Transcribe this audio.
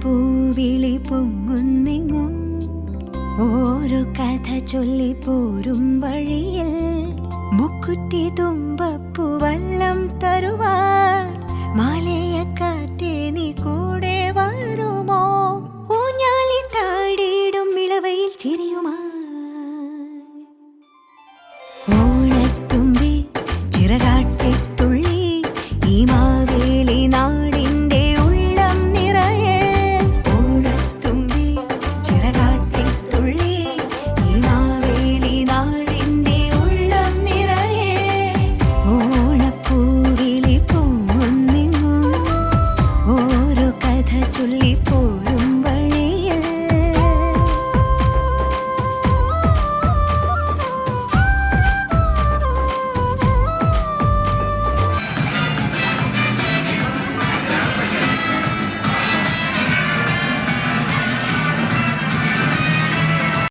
പൂവിളി പൊങ്ങുന്നിങ്ങും. ഓരോ കഥ ചൊല്ലി പോരും വഴിയിൽ. മുക്കുറ്റി തുമ്പ solito